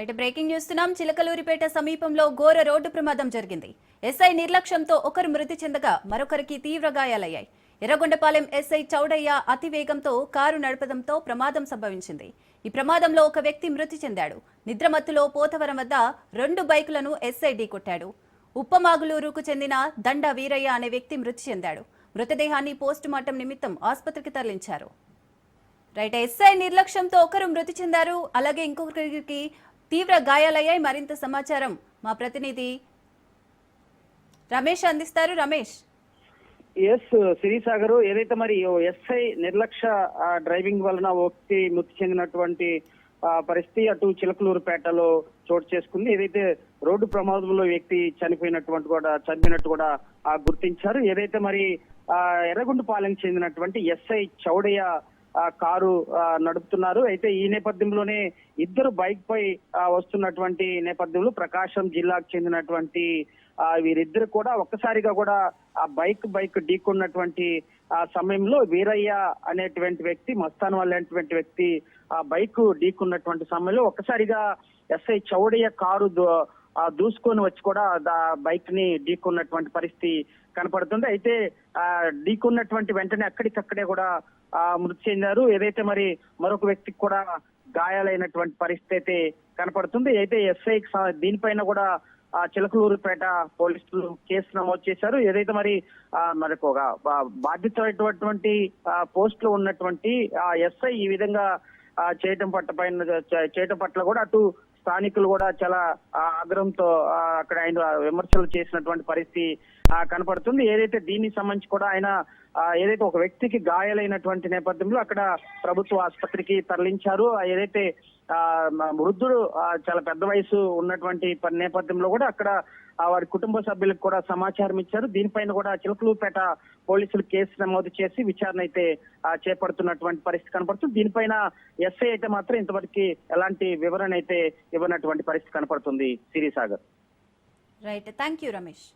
Right breaking చూస్తున్నాం చిలకలూరిపేట సమీపంలో ఘోర రోడ్డు ప్రమాదం జరిగింది. ఎస్ఐ నిర్లక్ష్యంతో ఒకరు మృతి చెందగా మరొకరికి తీవ్ర గాయాలయ్యాయి. ఎర్రగొండపాలెం ఎస్ఐ చౌడయ్య అతి వేగంతో కారు నడపడంతో ప్రమాదం సంభవించింది. ఈ ప్రమాదంలో ఒక వ్యక్తి మృతి చెందాడు. నిద్రమత్తులో పోతవరం వద్ద రెండు బైకులను ఎస్ఐ ఢీకొట్టాడు ఉప్పమాగులూరుకు చెందిన దండ వీరయ్య అనే వ్యక్తి మృతి చెందాడు. మృతదేహాన్ని పోస్టుమార్టం నిమిత్తం ఆసుపత్రికి తరలించారు. రైట్ ఎస్ఐ నిర్లక్ష్యంతో ఒకరు మృతి చెందారు. అలాగే ఇంకొకరికి తీవ్ర గాయాలయ్యాయి. మరింత సమాచారం మా ప్రతినిధి రమేష్ అందిస్తారు. రమేష్. ఎస్ సిరిసాగర్ ఏదైతే మరి ఓ ఎస్ఐ నిర్లక్ష్య డ్రైవింగ్ వలన ఓ వ్యక్తి మృతి చెందినటువంటి ఆ, పరిస్థితి అటు చిలకలూరుపేటలో చోటు చేసుకుంది. ఏదైతే రోడ్డు ప్రమాదంలో వ్యక్తి చనిపోయినటువంటి కూడా చనిపోయినట్టు కూడా గుర్తించారు. ఏదైతే మరి ఆ, చెందినటువంటి ఎస్ఐ చౌడయ్య కారు నడుపుతున్నారు. అయితే ఈ నేపథ్యంలోనే ఇద్దరు బైక్ పై వస్తున్నటువంటి నేపథ్యంలో ప్రకాశం జిల్లాకు చెందినటువంటి వీరిద్దరు కూడా ఒక్కసారిగా కూడా ఆ బైక్ బైక్ ఢీకున్నటువంటి ఆ సమయంలో వీరయ్య అనేటువంటి వ్యక్తి మస్తాన్ అనేటువంటి వ్యక్తి ఆ బైక్ ఢీకున్నటువంటి సమయంలో ఒక్కసారిగా ఎస్ఐ చౌడయ్య కారు దో- దూసుకొని వచ్చి కూడా దా- బైక్ని ఢీకున్నటువంటి పరిస్థితి కనపడుతుంది. అయితే ఆ ఢీకున్నటువంటి వెంటనే అక్కడికక్కడే కూడా ఆ మృతి చెందారు. ఏదైతే మరి మరొక వ్యక్తికి కూడా గాయాలైనటువంటి పరిస్థితి అయితే కనపడుతుంది. అయితే ఎస్ఐ దీనిపైన కూడా ఆ చిలకలూరుపేట పోలీసులు కేసు నమోదు చేశారు. ఏదైతే మరి ఆ మనకు ఒక బా- బాధ్యతమైనటువంటి పోస్ట్లో ఉన్నటువంటి ఆ ఎస్ఐ ఈ విధంగా చేయటం పట్ల పైన చేయటం పట్ల కూడా అటు స్థానికులు కూడా చాలా ఆగ్రహంతో ఆ, అక్కడ ఆయన విమర్శలు చేసినటువంటి పరిస్థితి ఆ, కనపడుతుంది. ఏదైతే దీనికి సంబంధించి కూడా ఆయన ఏదైతే ఒక వ్యక్తికి గాయాలైనటువంటి నేపథ్యంలో అక్కడ ప్రభుత్వ ఆసుపత్రికి తరలించారు. ఆ, ఏదైతే వృద్ధుడు చాలా పెద్ద వయసు ఉన్నటువంటి ప- నేపథ్యంలో కూడా అక్కడ వారి కుటుంబ సభ్యులకు కూడా సమాచారం ఇచ్చారు. దీనిపైన కూడా చిలకలూపేట పోలీసులు కేసు నమోదు చేసి విచారణ అయితే ఆ, చేపడుతున్నటువంటి పరిస్థితి కనపడుతుంది. దీనిపైన ఎస్ఐ అయితే మాత్రం ఇంతవరకు ఎలాంటి వివరణ అయితే ఇవ్వనటువంటి పరిస్థితి కనపడుతుంది. Sirisagar right thank you Ramesh